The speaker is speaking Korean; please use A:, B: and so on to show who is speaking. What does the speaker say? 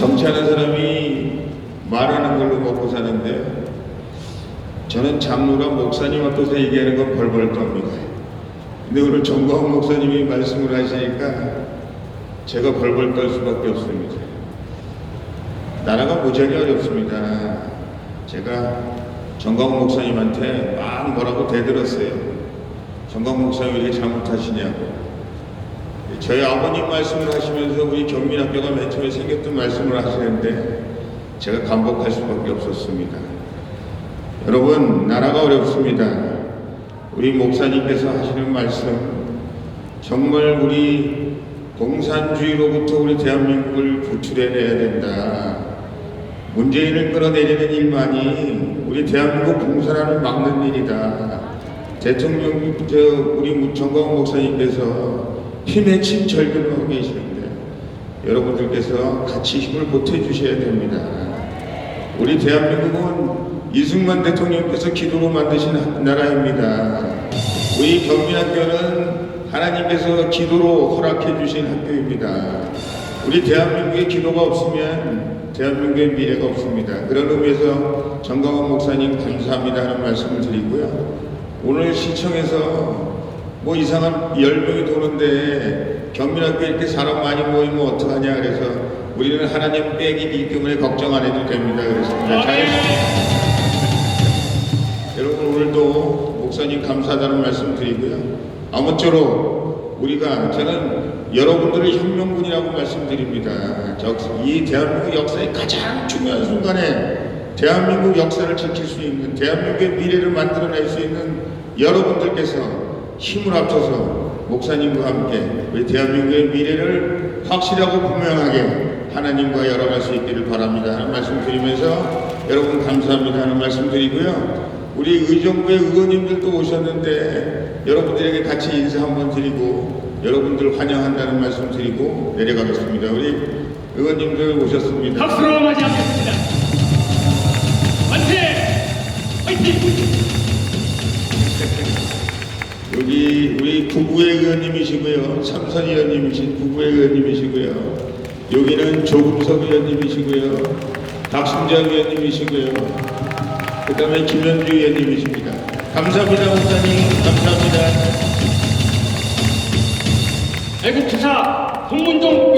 A: 정치하는 사람이 말하는 걸로 먹고 사는데 저는 장로랑 목사님 앞에서 얘기하는 건 벌벌 떱니다. 근데 오늘 정광훈 목사님이 말씀을 하시니까 제가 벌벌 떨 수밖에 없습니다. 나라가 무지하게 어렵습니다. 제가 정광훈 목사님한테 막 뭐라고 대들었어요. 정광훈 목사님 왜 잘못하시냐고. 저희 아버님 말씀을 하시면서 우리 경민학교가 맨 처음에 생겼던 말씀을 하시는데 제가 감복할 수밖에 없었습니다. 여러분 나라가 어렵습니다. 우리 목사님께서 하시는 말씀 정말 우리 공산주의로부터 우리 대한민국을 구출해내야 된다. 문재인을 끌어내리는 일만이 우리 대한민국 공산화를 막는 일이다. 대통령 저 우리 정광훈 목사님께서 힘의 침철교를 하고 계시는데 여러분들께서 같이 힘을 보태 주셔야 됩니다. 우리 대한민국은 이승만 대통령께서 기도로 만드신 나라입니다. 우리 경민학교는 하나님께서 기도로 허락해 주신 학교입니다. 우리 대한민국의 기도가 없으면 대한민국의 미래가 없습니다. 그런 의미에서 정강원 목사님 감사합니다 하는 말씀을 드리고요. 오늘 시청에서 뭐 이상한 열 명이 도는데 경민학교에 이렇게 사람 많이 모이면 어떡하냐 그래서 우리는 하나님 빽이기 때문에 걱정 안 해도 됩니다 그랬습니다. 잘 여러분 오늘도 목사님 감사하다는 말씀 드리고요. 아무쪼록 우리가 저는 여러분들의 혁명군이라고 말씀드립니다. 저- 이 대한민국 역사의 가장 중요한 순간에 대한민국 역사를 지킬 수 있는 대한민국의 미래를 만들어낼 수 있는 여러분들께서 힘을 합쳐서 목사님과 함께 우리 대한민국의 미래를 확실하고 분명하게 하나님과 열어갈 수 있기를 바랍니다 하는 말씀 드리면서 여러분 감사합니다 하는 말씀 드리고요. 우리 의정부의 의원님들도 오셨는데 여러분들에게 같이 인사 한번 드리고 여러분들 환영한다는 말씀 드리고 내려가겠습니다. 우리 의원님들 오셨습니다.
B: 박수로 맞이하겠습니다. 만세! 화이팅!
A: 여기 우리 부부의 의원님이시고요. 삼선 의원님이신 부부의 의원님이시고요. 여기는 조금석 의원님이시고요. 박승자 의원님이시고요. 그 다음에 김현주 의원님이십니다. 감사합니다, 목사님. 감사합니다.
B: 애국투사 홍문종